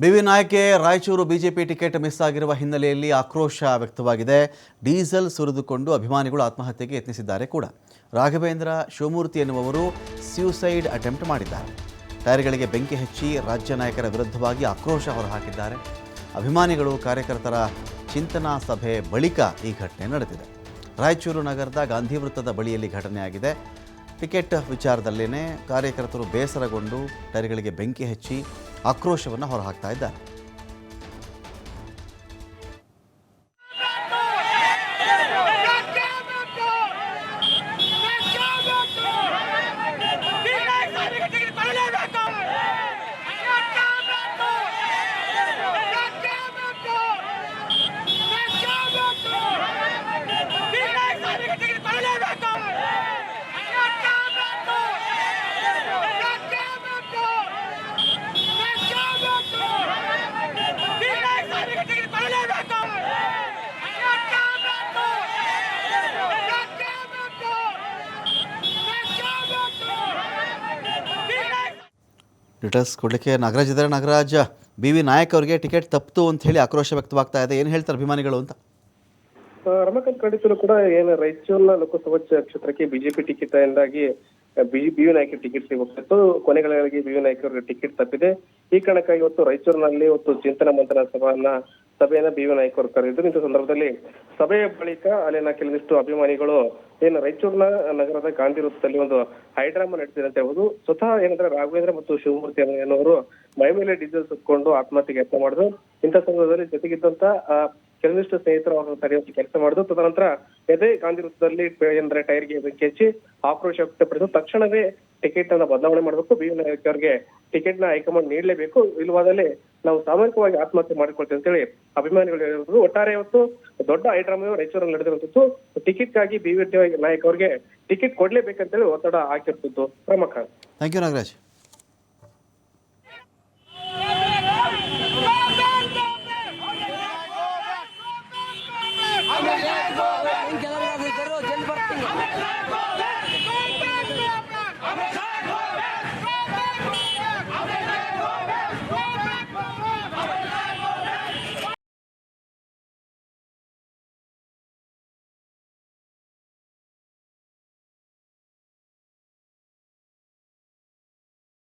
B V Naik Raichur BJP ticket miss ಆಗಿರುವ ಹಿನ್ನೆಲೆಯಲ್ಲಿ ಆಕ್ರೋಶ ವ್ಯಕ್ತವಾಗಿದೆ. ಡೀಸೆಲ್ ಸುರಿದುಕೊಂಡು ಅಭಿಮಾನಿಗಳು ಆತ್ಮಹತ್ಯೆಗೆ ಯತ್ನಿಸಿದ್ದಾರೆ ಕೂಡ. ರಾಘವೇಂದ್ರ, ಶಿವಮೂರ್ತಿ ಎನ್ನುವರು ಸ್ಯೂಸೈಡ್ ಅಟೆಂಪ್ಟ್ ಮಾಡಿದ್ದಾರೆ. ಟೈರ್ಗಳಿಗೆ ಬೆಂಕಿ ಹಚ್ಚಿ ರಾಜ್ಯ ನಾಯಕರ ವಿರುದ್ಧವಾಗಿ ಆಕ್ರೋಶ ಹೊರಹಾಕಿದ್ದಾರೆ. ಅಭಿಮಾನಿಗಳು ಕಾರ್ಯಕರ್ತರ ಚಿಂತನಾ ಸಭೆ ಬಳಿಕ ಈ ಘಟನೆ ನಡೆದಿದೆ. ರಾಯಚೂರು ನಗರದ ಗಾಂಧಿ ವೃತ್ತದ ಬಳಿಯಲ್ಲಿ ಘಟನೆಯಾಗಿದೆ. ಟಿಕೆಟ್ ವಿಚಾರದಲ್ಲೇ ಕಾರ್ಯಕರ್ತರು ಬೇಸರಗೊಂಡು ಟೈರ್ಗಳಿಗೆ ಬೆಂಕಿ ಹಚ್ಚಿ ಆಕ್ರೋಶವನ್ನು ಹೊರಹಾಕ್ತಾ ಇದ್ದಾರೆ. ಡೀಟೇಲ್ಸ್ ಕೊಡಲಿಕ್ಕೆ ನಾಗರಾಜ್ ಇದ್ದಾರೆ. ನಾಗರಾಜ್, ಬಿ ವಿ ನಾಯಕ್ ಅವರಿಗೆ ಟಿಕೆಟ್ ತಪ್ಪಿತು ಅಂತ ಹೇಳಿ ಆಕ್ರೋಶ ವ್ಯಕ್ತವಾಗ್ತಾ ಇದೆ. ಏನು ಹೇಳ್ತಾರೆ ಅಭಿಮಾನಿಗಳು ಅಂತ? ರಮಾಕಾಂತ್ ಕಡಿತರು ಕೂಡ ಏನು ರಾಯಚೂರಿನ ಲೋಕಸಭಾ ಕ್ಷೇತ್ರಕ್ಕೆ ಬಿಜೆಪಿ ಟಿಕೆಟ್ ಇಂದಾಗಿ ಬಿ ಯು ಟಿಕೆಟ್ ಸಿಗುತ್ತಿತ್ತು ಕೊನೆಗಳಿಗೆ ಬಿಯು ನಾಯ್ಕ ಅವರಿಗೆ ಟಿಕೆಟ್ ತಪ್ಪಿದೆ. ಈ ಕಾರಣಕ್ಕಾಗಿ ಇವತ್ತು ರಾಯಚೂರಿನಲ್ಲಿ ಇವತ್ತು ಚಿಂತನ ಮಂಥನ ಸಭೆಯನ್ನ ಬಿ ಯು ನಾಯ್ಕ ಅವರು ಕರೆದಿದ್ರು. ಇಂಥ ಸಂದರ್ಭದಲ್ಲಿ ಸಭೆಯ ಬಳಿಕ ಅಲ್ಲಿನ ಕೆಲವಿಷ್ಟು ಅಭಿಮಾನಿಗಳು ಏನು ರಾಯಚೂರಿನ ನಗರದ ಗಾಂಧಿ ವೃತ್ತದಲ್ಲಿ ಒಂದು ಹೈಡ್ರಾಮಾ ನಡೆಸಿದೆ ಅಂತ ಸ್ವತಃ ಏನಂದ್ರೆ ರಾಘವೇಂದ್ರ ಮತ್ತು ಶಿವಮೂರ್ತಿ ಅನ್ನೋರು ಮೈ ಮೇಲೆ ಡೀಸೆಲ್ ಸುತ್ಕೊಂಡು ಆತ್ಮಹತ್ಯೆಗೆ ಯತ್ನ ಮಾಡಿದ್ರು. ಇಂಥ ಸಂದರ್ಭದಲ್ಲಿ ಜೊತೆಗಿದ್ದಂತ ಕೆಲವಿಷ್ಟು ಸ್ನೇಹಿತರು ಅವರು ತಡೆಯುವಂತ ಕೆಲಸ ಮಾಡುದು, ತದನಂತರ ಎದೆ ಗಾಂಧಿ ವೃತ್ತದಲ್ಲಿ ಏನಂದ್ರೆ ಟೈರ್ಗೆ ಬೆಂಕಿ ಹಚ್ಚಿ ಆಕ್ರೋಶ ವ್ಯಕ್ತಪಡಿಸಿದ್ರು ತಕ್ಷಣವೇ ಟಿಕೆಟ್ ಅನ್ನ ಬದಲಾವಣೆ ಮಾಡಬೇಕು. ಬಿ. ಅವರಿಗೆ ಟಿಕೆಟ್ನ ಹೈಕಮಾಂಡ್ ನೀಡಲೇಬೇಕು. ಇಲ್ಲವಾದಲ್ಲಿ ನಾವು ಸಾಮೂಹಿಕವಾಗಿ ಆತ್ಮಹತ್ಯೆ ಮಾಡಿಕೊಳ್ತೇವೆ ಅಂತೇಳಿ ಅಭಿಮಾನಿಗಳು ಹೇಳಿರುವುದು. ಒಟ್ಟಾರೆ ಇವತ್ತು ದೊಡ್ಡ ಐಡ್ರಾಮಾ ರಾಯಚೂರಲ್ಲಿ ನಡೆದಿರುವಂತದ್ದು ಟಿಕೆಟ್ಗಾಗಿ ಬಿ. ವಿ ನಾಯಕ್ ಅವರಿಗೆ ಟಿಕೆಟ್ ಕೊಡ್ಲೇಬೇಕಂತೇಳಿ ಒತ್ತಡ ಹಾಕಿರ್ತಿದ್ದು ಪ್ರಮುಖ. Thank you Nagaraj.